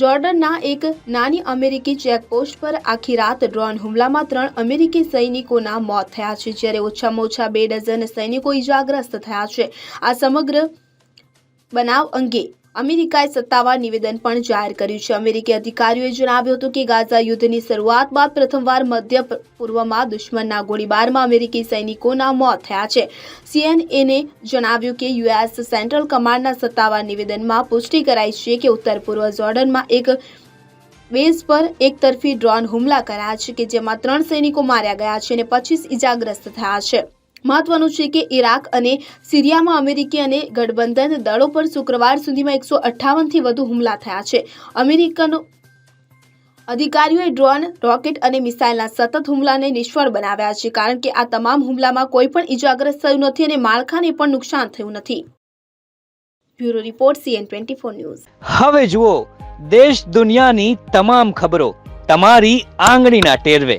જોર્ડનના એક નાની અમેરિકી ચેકપોસ્ટ પર આખી રાત ડ્રોન હુમલામાં ત્રણ અમેરિકી સૈનિકોના મોત થયા છે, જ્યારે ઓછામાં ઓછા બે ડઝન સૈનિકો ઇજાગ્રસ્ત થયા છે. આ સમગ્ર બનાવ અંગે અમેરિકાએ સત્તાવાર નિવેદન પણ જાહેર કર્યું છે. અમેરિકી અધિકારીઓએ જણાવ્યું હતું કે ગાઝા યુદ્ધની શરૂઆત બાદ પ્રથમવાર મધ્ય પૂર્વમાં દુશ્મનના ગોળીબારમાં અમેરિકી સૈનિકોના મોત થયા છે. સીએનએને જણાવ્યું કે યુએસ સેન્ટ્રલ કમાન્ડના સત્તાવાર નિવેદનમાં પુષ્ટિ કરાઈ છે કે ઉત્તર પૂર્વ જોર્ડનમાં એક બેઝ પર એક તરફી ડ્રોન હુમલા કરાયા છે કે જેમાં ત્રણ સૈનિકો માર્યા ગયા છે અને પચીસ ઇજાગ્રસ્ત થયા છે. મહત્વનું છે કે ઇરાક અને સિરિયામાં અમેરિકી અને ગઠબંધન દળો પર શુક્રવાર સુધીમાં એકસો અઠ્ઠાવનથી વધુ હુમલા થયા છે. અમેરિકનો અધિકારીઓએ ડ્રોન, રોકેટ અને મિસાઇલના સતત હુમલાને નિષ્ફળ બનાવ્યા છે કારણ કે આ તમામ હુમલામાં કોઈ પણ ઇજાગ્રસ્ત થયું નથી અને માળખાને પણ નુકસાન થયું નથી. Bureau report, CN twenty four news. હવે જુઓ, દેશ દુનિયાની તમામ ખબરો તમારી આંગળીના ટેરવે.